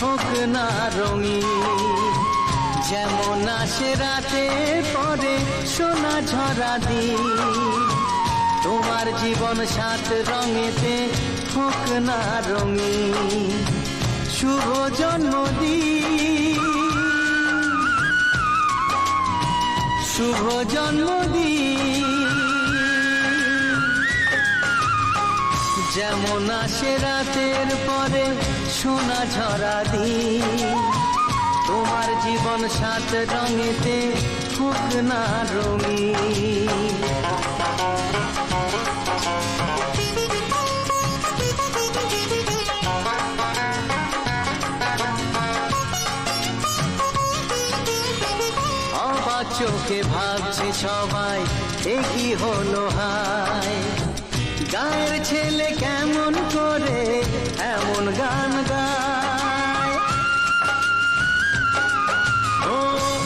হোক না রঙিন, যেমন আসে রাতের পরে সোনা ঝরা দিন। তোমার জীবন সাত রঙেতে হোক না রঙিন, শুভ জন্মদিন। শুভ জন্মদিন। যেমন আসে রাতের পরে সোনা ঝরা দিন, তোমার জীবন সাত রঙেতে হোক না রঙিন। চোখে ভাবছে সবাই, এ কি হলো হায়? গায়ের ছেলে কেমন করে? এমন গান গায়। ও,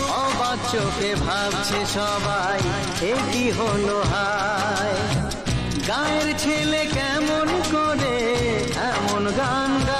অবাক চোখে ভাবছে সবাই, এটি হলো হায়। গায়ের ছেলে কেমন করে? এমন গান গায়।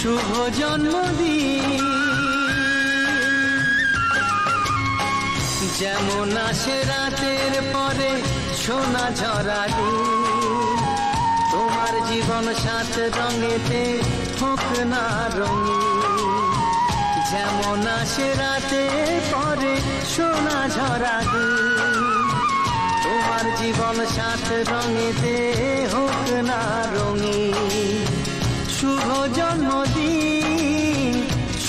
শুভ জন্মদিন। যেমন আসে রাতের পরে সোনা ঝরা তোমার জীবন সাত রঙেতে হোক না রঙিন। যেমন আসে রাতে পরে সোনা ঝরা তোমার জীবন সাত রঙেতে হোক না রঙিন।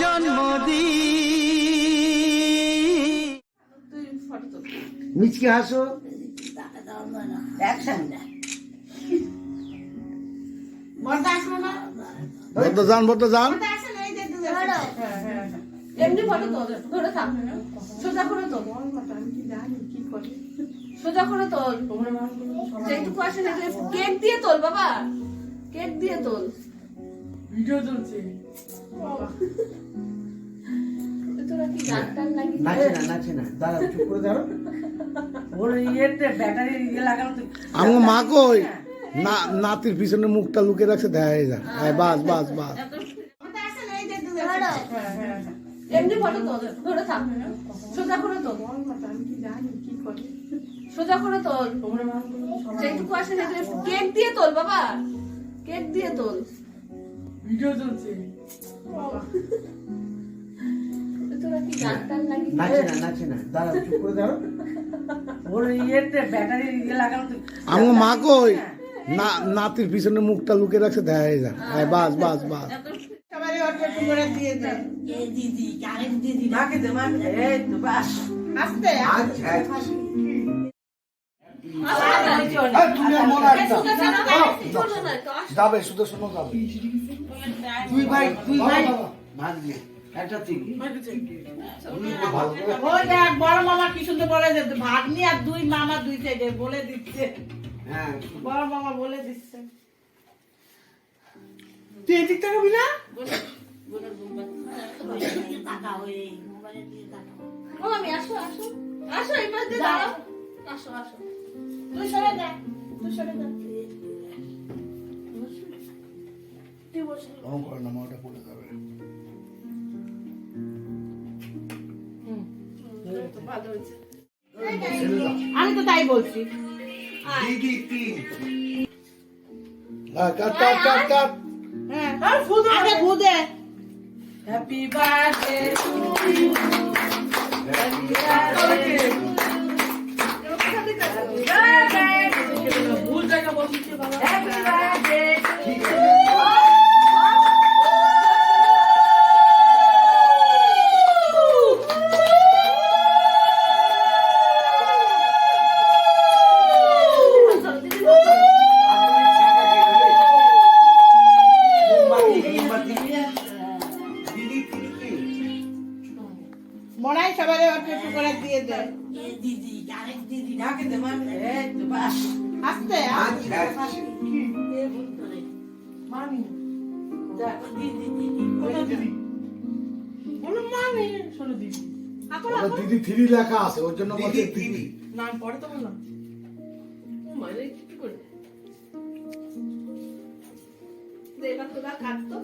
জন্মদিন মিচকে হাসো। বদ্ধ যান বদ্ধ যান। এমনি ফটো তোল ধরে থাক সোজা করে তোল। সোজা করে তোল। যেটুকু আসে না কেক দিয়ে তোল বাবা। কেক দিয়ে তোল। ভিডিও চলছে আমার মা কই? না। নাতির পিছনে মুখটা লুকিয়ে রাখছে দেখা যায় হ্যাঁ বাস বাস বাস। এমনি ফটো তোল ধরে থাক। সোজা করে তোল। সোজা করে তোল। যেটুকু আসে কেক দিয়ে তোল বাবা। কেক দিয়ে তোল। ভিডিও চলছে। তোরা কি গান টান লাগিয়ে নাচে না নাচে না দাঁড়াও চুপ করে দাঁড়াও ওর ইয়েতে ব্যাটারি ইয়ে লাগানো তো আমার মা কই না নাতির পিছনে মুখটা লুকিয়ে রাখছে দেখা যায় হ্যাঁ বাস বাস বাস মনে যাবে শুধু শোনো যাবে দুই ভাই দুই ভাই। ভাগ্যে একটা থেকে ভালো ওই দেখ বড় মামা কি সুন্দর বলে যে ভাগ্নি আর দুই মামা দুই থেকে বলে দিচ্ছে। হ্যাঁ। বড় মামা বলে দিচ্ছে। তুই এদিক থেকে বিনা ও আমি আসো আসো। আসো এই পাশ দিয়ে দাঁড়াও। আসো আসো। তুই সরে যা তুই সরে যা। ওরকম করে না মাটা পড়ে যাবে। আমি তো তাই বলছি। হ্যাঁ। হ্যাঁ happy birthday to you happy birthday ভুল জায়গা বসিয়েছে হ্যাপি বার্থডে দিদি। থ্রি লেখা আছে ওর জন্য দিদি নাম পড়ে তো বললাম। মানে কি করে। দে এবার তোরা কাটতো।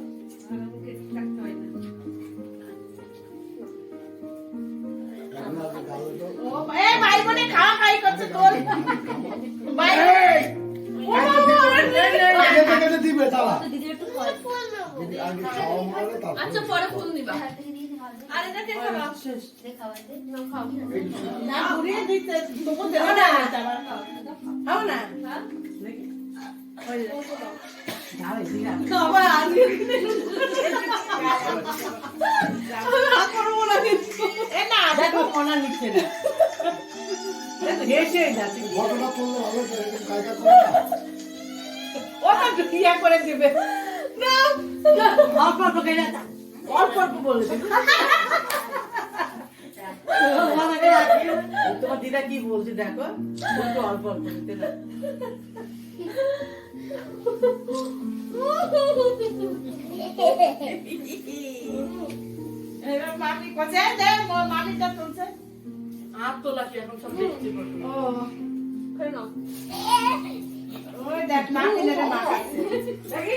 আগে খাওয়া করে তারপর আচ্ছা পরে ফোন দিবা আরে না কে খাবা না খাও। না ঘুরিয়ে দিতে তোকে দেবো না। খাও। না? হ্যাঁ। ঘটনা করলে ভালো করে ইয়া করে দিবে। না। অল্প অল্প করে অল্প অল্প বলে তোমার দিদা কি বলছে দেখো? একটু অল্প অল্প দিতে না মামি কোথায়? দে মামিটা তুলছে। হাত তোলা কি এখন সব দেখছি ও নাও। ওই দেখ মামি নেড়ে মাখাচ্ছে। দেখি।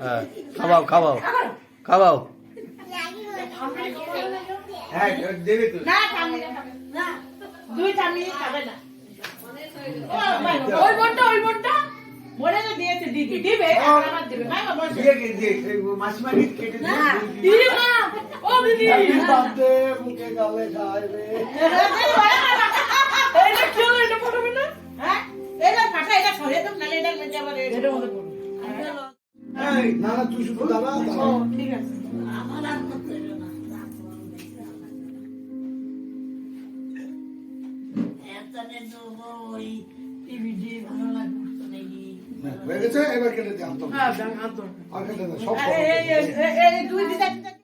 হ্যাঁ খাওয়াও খাওয়াও খাওয়াও হ্যাঁ দেবে তো। না, না, দুই ঠাম্মি খাবে না। ওই বোনটা ওই বোনটা? বলে তো দিয়েছে দিদি দিবে আমার দিবে মাসিমাকে কেটে না দিদি মা ও দিদি। মুখে গালে খাইবে এটা কি হলো? এটা পড়বে না? হ্যাঁ? এটা ফাটা এটা সরে তো নালে এটা মেজে আবার এটা মনে করো না না তুই শুধু দাঁড়া ঠিক আছে। হয়ে গেছে এবার কেটে দে হাত হ্যাঁ তো আর কেটে সব এই দুই দিদা